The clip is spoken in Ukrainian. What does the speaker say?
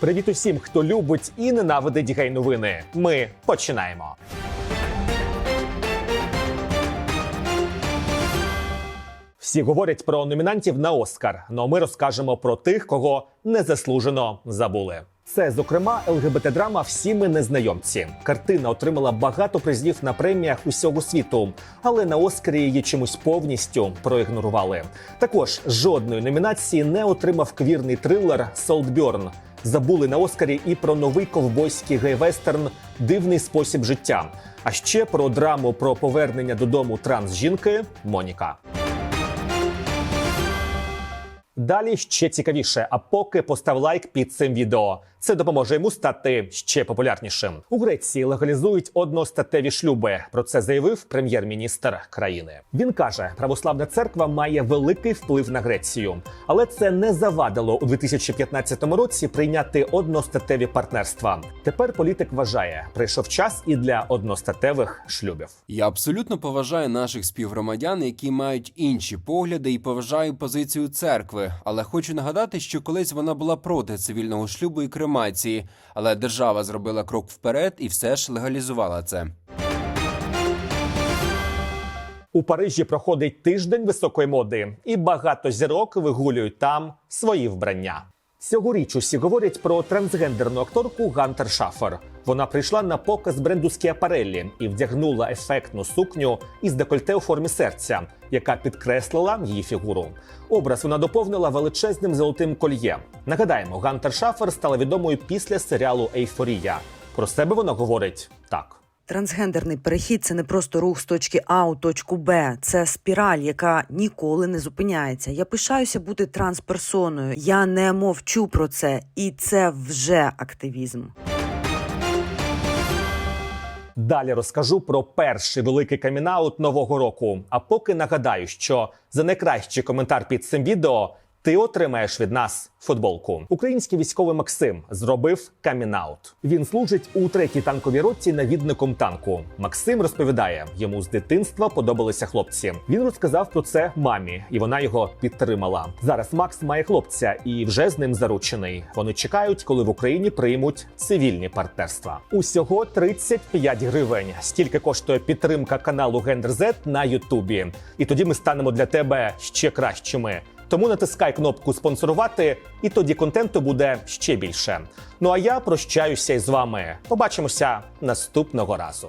Привіт усім, хто любить і ненавидить гей-новини. Ми починаємо. Всі говорять про номінантів на Оскар, але ми розкажемо про тих, кого незаслужено забули. Це, зокрема, ЛГБТ-драма Всі ми незнайомці. Картина отримала багато призів на преміях усього світу, але на Оскарі її чомусь повністю проігнорували. Також жодної номінації не отримав квірний трилер Солтбьорн. Забули на Оскарі і про новий ковбойський гей-вестерн Дивний спосіб життя. А ще про драму про повернення додому транс-жінки Моніка. Далі ще цікавіше. А поки постав лайк під цим відео. Це допоможе йому стати ще популярнішим. У Греції легалізують одностатеві шлюби. Про це заявив прем'єр-міністр країни. Він каже, православна церква має великий вплив на Грецію, але це не завадило у 2015 році прийняти одностатеві партнерства. Тепер політик вважає, прийшов час і для одностатевих шлюбів. Я абсолютно поважаю наших співгромадян, які мають інші погляди, і поважаю позицію церкви. Але хочу нагадати, що колись вона була проти цивільного шлюбу і кремації, але держава зробила крок вперед і все ж легалізувала це. У Парижі проходить тиждень високої моди, і багато зірок вигулюють там свої вбрання. Цьогоріч усі говорять про трансгендерну акторку Гантер Шафер. Вона прийшла на показ бренду Скіапареллі і вдягнула ефектну сукню із декольте у формі серця, яка підкреслила її фігуру. Образ вона доповнила величезним золотим кольє. Нагадаємо, Гантер Шафер стала відомою після серіалу Ейфорія. Про себе вона говорить так. Трансгендерний перехід це не просто рух з точки А у точку Б. Це спіраль, яка ніколи не зупиняється. Я пишаюся бути трансперсоною. Я не мовчу про це, і це вже активізм. Далі розкажу про перший великий камінаут нового року. А поки нагадаю, що за найкращий коментар під цим відео ти отримаєш від нас футболку. Український військовий Максим зробив камінаут. Він служить у третій танковій роті навідником танку. Максим розповідає, йому з дитинства подобалися хлопці. Він розказав про це мамі, і вона його підтримала. Зараз Макс має хлопця і вже з ним заручений. Вони чекають, коли в Україні приймуть цивільні партнерства. Усього 35 гривень. Стільки коштує підтримка каналу Гендер на Ютубі. І тоді ми станемо для тебе ще кращими. Тому натискай кнопку спонсорувати, і тоді контенту буде ще більше. Ну а я прощаюся із вами. Побачимося наступного разу.